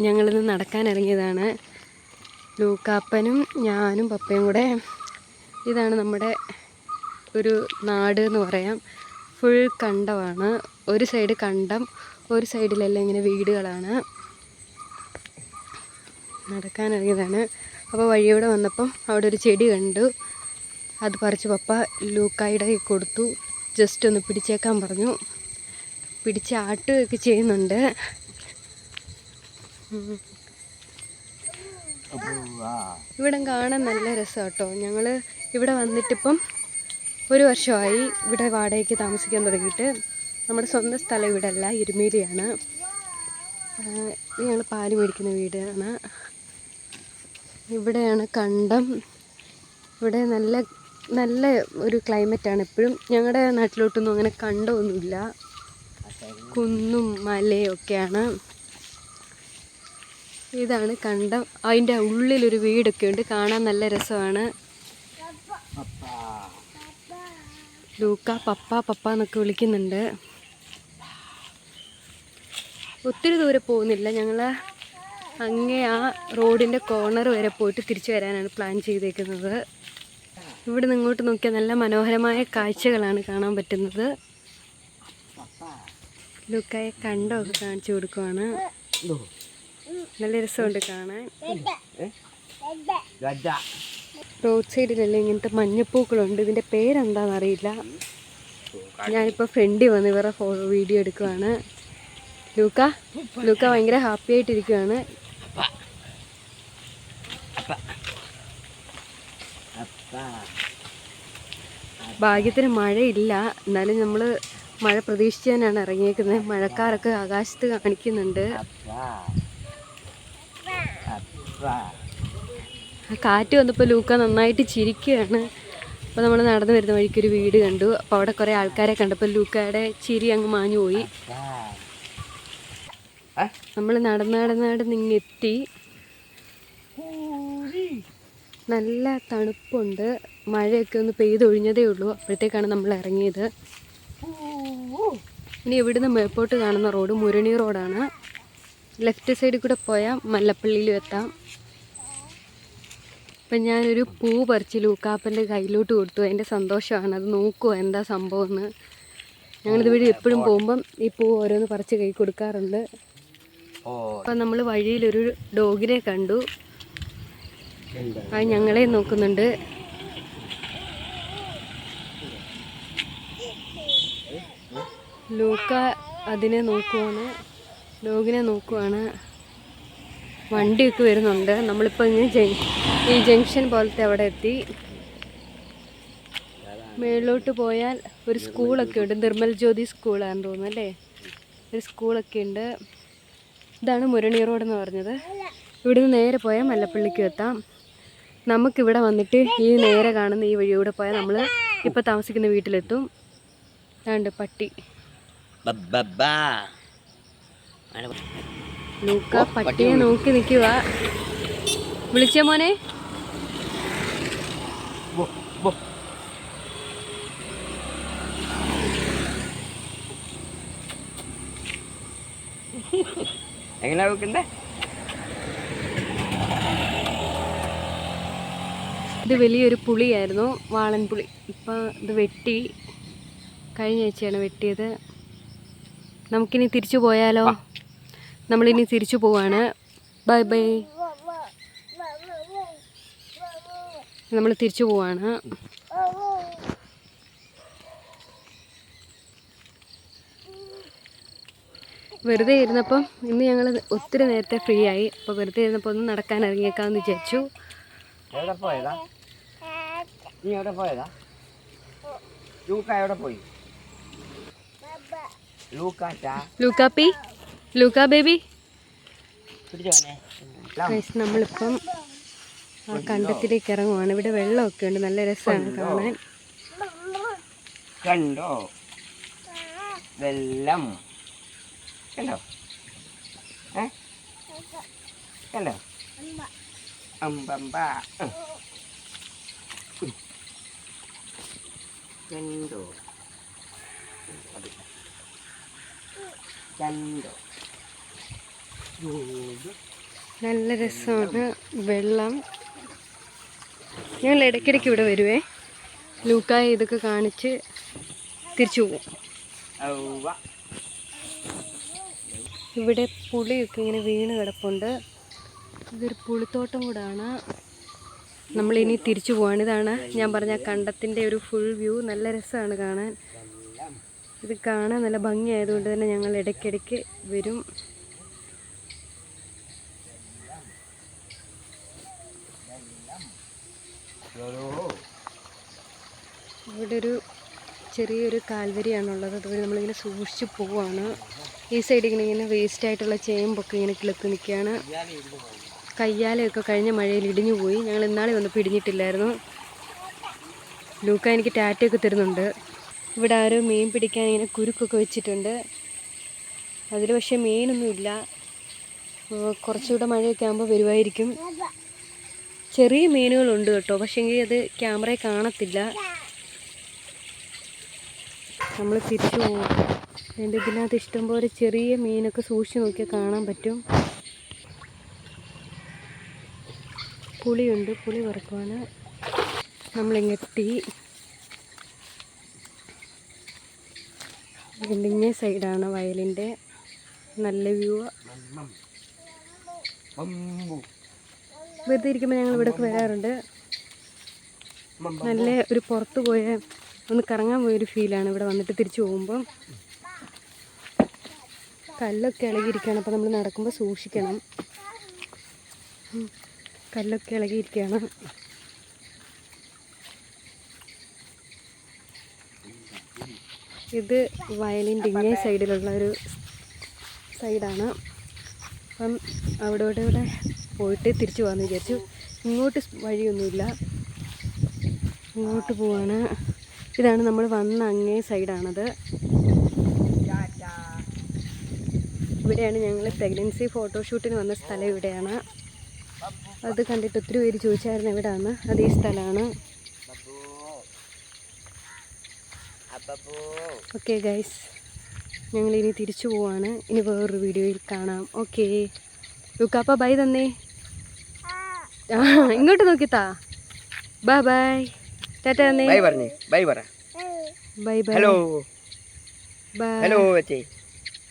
ഞങ്ങളിന്ന് നടക്കാൻ ഇറങ്ങിയതാണ് ലൂക്കാപ്പനും ഞാനും പപ്പയും കൂടെ. ഇതാണ് നമ്മുടെ ഒരു നാട് എന്ന് പറയാം. ഫുൾ കണ്ടമാണ്. ഒരു സൈഡ് കണ്ടം ഒരു സൈഡിലെല്ലാം ഇങ്ങനെ വീടുകളാണ്. നടക്കാൻ ഇറങ്ങിയതാണ് അപ്പോൾ വഴിയോടെ വന്നപ്പം അവിടെ ഒരു ചെടി കണ്ടു. അത് പറിച്ച് പപ്പ ലൂക്കായുടെ കൊടുത്തു. ജസ്റ്റ് ഒന്ന് പിടിച്ചേക്കാൻ പറഞ്ഞു. പിടിച്ച് ആട്ടുകയൊക്കെ ചെയ്യുന്നുണ്ട്. ഇവിടം കാണാൻ നല്ല രസം കേട്ടോ ഞങ്ങൾ ഇവിടെ വന്നിട്ടിപ്പം ഒരു വർഷമായി ഇവിടെ വാടകയ്ക്ക് താമസിക്കാൻ തുടങ്ങിയിട്ട് നമ്മുടെ സ്വന്തം സ്ഥലം ഇവിടെ അല്ല ഇരുമേലിയാണ് ഞങ്ങൾ പാൽ മേടിക്കുന്ന വീടാണ്. ഇവിടെയാണ് കണ്ടം. ഇവിടെ നല്ല നല്ല ഒരു ക്ലൈമറ്റാണ് എപ്പോഴും. ഞങ്ങളുടെ നാട്ടിലോട്ടൊന്നും അങ്ങനെ കണ്ടമൊന്നുമില്ല കുന്നും മലയും ഒക്കെയാണ് ഇതാണ് കണ്ടം. അതിന്റെ ഉള്ളിലൊരു വീടൊക്കെ ഉണ്ട്. കാണാൻ നല്ല രസമാണ്. ലൂക്ക പപ്പ പപ്പ എന്നൊക്കെ വിളിക്കുന്നുണ്ട്. ഒത്തിരി ദൂരെ പോകുന്നില്ല. ഞങ്ങൾ അങ്ങേ ആ റോഡിന്റെ കോർണർ വരെ പോയിട്ട് തിരിച്ചു വരാനാണ് പ്ലാൻ ചെയ്തേക്കുന്നത്. ഇവിടെ നിങ്ങോട്ട് നോക്കിയാൽ നല്ല മനോഹരമായ കാഴ്ചകളാണ് കാണാൻ പറ്റുന്നത്. ലുക്കായ കണ്ടമൊക്കെ കാണിച്ചു കൊടുക്കുവാണ്. നല്ല രസമുണ്ട് കാണാൻ. റോഡ് സൈഡിലെല്ലാം ഇങ്ങനത്തെ മഞ്ഞപ്പൂക്കളുണ്ട്. ഇതിന്റെ പേരെന്താണെന്ന് അറിയില്ല. ഞാനിപ്പോൾ ഫ്രണ്ടി വന്ന് ഇവരുടെ ഫോട്ടോ വീഡിയോ എടുക്കുവാണ്. ലൂക്ക ലൂക്ക ഭയങ്കര ഹാപ്പി ആയിട്ടിരിക്കുവാണ്. ഭാഗ്യത്തിന് മഴയില്ല. എന്നാലും നമ്മൾ മഴ പ്രതീക്ഷിച്ച് തന്നെയാണ് ഇറങ്ങിയേക്കുന്നത്. മഴക്കാരൊക്കെ ആകാശത്ത് കാണിക്കുന്നുണ്ട്. കാറ്റ് വന്നപ്പോൾ ലൂക്ക നന്നായിട്ട് ചിരിക്കുകയാണ്. അപ്പോൾ നമ്മൾ നടന്നു വരുന്ന വഴിക്ക് ഒരു വീട് കണ്ടു. അപ്പോൾ അവിടെ കുറേ ആൾക്കാരെ കണ്ടപ്പോൾ ലൂക്കയുടെ ചിരി അങ്ങ് മാഞ്ഞു പോയി. നമ്മൾ നടന്ന് നടന്ന് നടന്ന് ഇങ്ങെത്തി നല്ല തണുപ്പുണ്ട്. മഴയൊക്കെ ഒന്ന് പെയ്തൊഴിഞ്ഞതേ ഉള്ളൂ. അപ്പോഴത്തേക്കാണ് നമ്മൾ ഇറങ്ങിയത്. ഇനി എവിടുന്ന് മേപ്പോട്ട് കാണുന്ന റോഡ് മുരണി റോഡാണ്. ലെഫ്റ്റ് സൈഡിൽ കൂടെ പോയാൽ മല്ലപ്പള്ളിയിലും എത്താം. അപ്പം ഞാനൊരു പൂ പറിച്ച് ലൂക്കാപ്പന്റെ കയ്യിലോട്ട് കൊടുത്തു. അതിന്റെ സന്തോഷമാണ്. അത് നോക്കുക എന്താ സംഭവം എന്ന് ഞങ്ങളിത് വഴി എപ്പോഴും പോകുമ്പം ഈ പൂ ഓരോന്ന് പറിച്ച് കൈ കൊടുക്കാറുണ്ട്. അപ്പം നമ്മൾ വഴിയിലൊരു ഡോഗിനെ കണ്ടു. അത് ഞങ്ങളെ നോക്കുന്നുണ്ട്. ലൂക്ക അതിനെ നോക്കുവാണ്. ഡോഗിനെ നോക്കുവാണ്. വണ്ടിയൊക്കെ വരുന്നുണ്ട്. നമ്മളിപ്പോൾ ഇങ്ങനെ ഈ ജംഗ്ഷൻ പോലത്തെ അവിടെ എത്തി. മേളിലോട്ട് പോയാൽ ഒരു സ്കൂളൊക്കെ ഉണ്ട്. നിർമ്മൽ ജ്യോതി സ്കൂളാണെന്ന് തോന്നുന്നു അല്ലേ? ഒരു സ്കൂളൊക്കെ ഉണ്ട്. ഇതാണ് മുരണി റോഡ് എന്ന് പറഞ്ഞത്. ഇവിടുന്ന് നേരെ പോയാൽ മല്ലപ്പള്ളിക്ക് എത്താം. നമുക്കിവിടെ വന്നിട്ട് ഈ നേരെ കാണുന്ന ഈ വഴിയൂടെ പോയാൽ നമ്മൾ ഇപ്പോൾ താമസിക്കുന്ന വീട്ടിലെത്തും. അതുണ്ട് പട്ടി. ലൂക്ക പട്ടിയെ നോക്കി നിൽക്കുക വിളിച്ച മോനെ. എങ്ങനെയാ വെക്കണ്ടേ ഇത് വലിയൊരു പുളിയായിരുന്നു വാളൻ പുളി. ഇപ്പം ഇത് വെട്ടി കഴിഞ്ഞ ആഴ്ചയാണ് വെട്ടിയത്. നമുക്കിനി തിരിച്ചു പോയാലോ? നമ്മളിനി തിരിച്ചു പോവാണ്. Bye bye. നമ്മൾ തിരിച്ചു പോവാണ്. വെറുതെ ഇരുന്നപ്പം ഇന്ന് ഞങ്ങൾ ഒത്തിരി നേരത്തെ ഫ്രീ ആയി. അപ്പോൾ വെറുതെ ഇരുന്നപ്പോൾ ഒന്ന് നടക്കാൻ ഇറങ്ങിയേക്കാമെന്ന് വിചാരിച്ചു. എവിടെ പോയതാ? നീ എവിടെ പോയതാ? ലൂക്ക എവിടെ പോയി? ലൂക്കാപ്പി? ലൂക്കാ ബേബി? നമ്മളിപ്പം ആ കണ്ടത്തിലേക്ക് ഇറങ്ങുവാണ്. ഇവിടെ വെള്ളമൊക്കെ ഉണ്ട്. നല്ല രസമാണ് കാണാൻ. കണ്ടോ? വെള്ളം. കണ്ടോ? കണ്ടോ? അമ്പമ്പ. കണ്ടോ? കണ്ടോ? നല്ല രസമാണ്. വെള്ളം. ഞങ്ങൾ ഇടയ്ക്കിടയ്ക്ക് ഇവിടെ വരുവേ. ലൂക്കായ ഇതൊക്കെ കാണിച്ച് തിരിച്ചു പോകും. ഇവിടെ പുളിയൊക്കെ ഇങ്ങനെ വീണ് കിടപ്പുണ്ട്. ഇതൊരു പുളിത്തോട്ടം കൂടാണ്. നമ്മളിനി തിരിച്ചു പോവാണ്. ഇതാണ് ഞാൻ പറഞ്ഞ കണ്ടത്തിന്റെ ഒരു ഫുൾ വ്യൂ നല്ല രസമാണ് കാണാൻ. ഇത് കാണാൻ നല്ല ഭംഗിയായതുകൊണ്ട് തന്നെ ഞങ്ങൾ ഇടയ്ക്കിടയ്ക്ക് വരും. ഇവിടെ ഒരു ചെറിയൊരു കാൽവരിയാണുള്ളത്. അതുവഴി നമ്മളിങ്ങനെ സൂക്ഷിച്ച് പോവാണ്. ഈ സൈഡിൽ ഇങ്ങനെ ഇങ്ങനെ വേസ്റ്റ് ആയിട്ടുള്ള ചേമ്പൊക്കെ ഇങ്ങനെ കിളുത്ത് നിൽക്കുകയാണ്. കയ്യാലയൊക്കെ കഴിഞ്ഞ മഴയിൽ ഇടിഞ്ഞു പോയി. ഞങ്ങൾ ഇന്നാളെ വന്നപ്പോൾ ഇടിഞ്ഞിട്ടില്ലായിരുന്നു ലൂക്ക എനിക്ക് ടാറ്റയൊക്കെ തരുന്നുണ്ട്. ഇവിടെ ആരോ മീൻ പിടിക്കാൻ ഇങ്ങനെ കുരുക്കൊക്കെ വെച്ചിട്ടുണ്ട്. അതിൽ പക്ഷേ മീനൊന്നുമില്ല കുറച്ചുകൂടെ മഴയൊക്കെ ആകുമ്പോൾ വരുമായിരിക്കും ചെറിയ മീനുകളുണ്ട് കേട്ടോ. പക്ഷേങ്കിൽ അത് ക്യാമറയിൽ കാണത്തില്ല. നമ്മൾ തിരിച്ചു പോകും എന്റെ ഇതിനകത്ത് ഇഷ്ടംപോലെ ചെറിയ മീനൊക്കെ സൂക്ഷിച്ച് നോക്കിയാൽ കാണാൻ പറ്റും. പുളിയുണ്ട്. പുളി വറുക്കുവാണ്. നമ്മളിങ്ങെത്തി ഇതിന്റെ ഇങ്ങേ സൈഡാണ് വയലിന്റെ. നല്ല വ്യൂ. വെറുതെ ഇരിക്കുമ്പോൾ ഞങ്ങൾ ഇവിടേക്ക് വരാറുണ്ട്. നല്ല ഒരു പുറത്ത് പോയ ഒന്ന് കറങ്ങാൻ പോയൊരു ഫീലാണ് ഇവിടെ വന്നിട്ട് തിരിച്ചു പോകുമ്പം കല്ലൊക്കെ ഇളകിയിരിക്കുകയാണ് അപ്പോൾ നമ്മൾ നടക്കുമ്പോൾ സൂക്ഷിക്കണം. കല്ലൊക്കെ ഇളകിയിരിക്കുകയാണ് ഇത് വയലിന്റെ ഇങ്ങേ സൈഡിലുള്ള ഒരു സൈഡാണ് അപ്പം അവിടെ ഇവിടെ ഇവിടെ പോയിട്ട് തിരിച്ചു പോകാമെന്ന് വിചാരിച്ചു. ഇങ്ങോട്ട് വഴിയൊന്നുമില്ല. ഇങ്ങോട്ട് പോവാണ്. ഇതാണ് നമ്മൾ വന്ന അങ്ങേ സൈഡാണത്. ഇവിടെയാണ് ഞങ്ങൾ പ്രഗ്നൻസി ഫോട്ടോഷൂട്ടിന് വന്ന സ്ഥലം ഇവിടെയാണ്. അത് കണ്ടിട്ട് ഒത്തിരി പേര് ചോദിച്ചായിരുന്നു എവിടെയാണ് അത് ഈ സ്ഥലമാണ്. ഓക്കെ ഗൈസ് ഞങ്ങൾ ഇനി തിരിച്ചു പോവാണ്. ഇനി വേറൊരു വീഡിയോയിൽ കാണാം. ഓക്കെ. ലുക്കാപ്പ ബൈ തന്നേ. ആ ഇങ്ങോട്ട് നോക്കിത്താ. ബൈ ബൈ ടാറ്റ തന്നേ. ബൈ പറഞ്ഞേ. ബൈ പറ. Bye bye hello bye hello